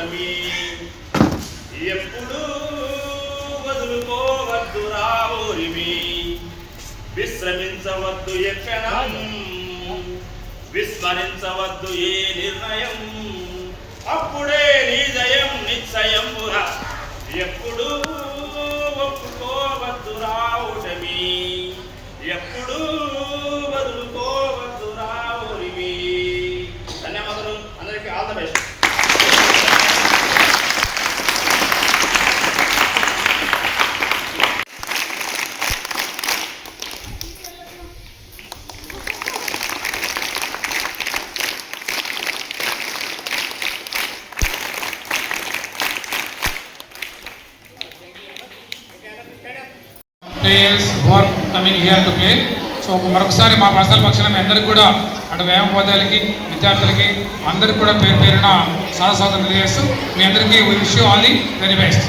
రావటమి ఎప్పుడు వదులుకోవద్దు రావోరిమి విశ్రమించవద్దు ఎక్షణం విస్మరించవద్దు ఏ నిర్ణయం. అప్పుడే నీ జయం నిశ్చయమురా ఎప్పుడు ఒప్పుకోవద్దు రావటమి ఎప్పుడు వదులుకోవద్దు రావురివి ధన్యవాదాలు అందరికీ all the best players who are coming here to play so మరొకసారి మా పర్సనల్ పక్షాన మీ అందరికీ కూడా అటు వ్యాయామోదాలకి విద్యార్థులకి అందరికీ కూడా పేరు పేరున సాధన తెలియజేస్తూ మీ అందరికీ wish all the very best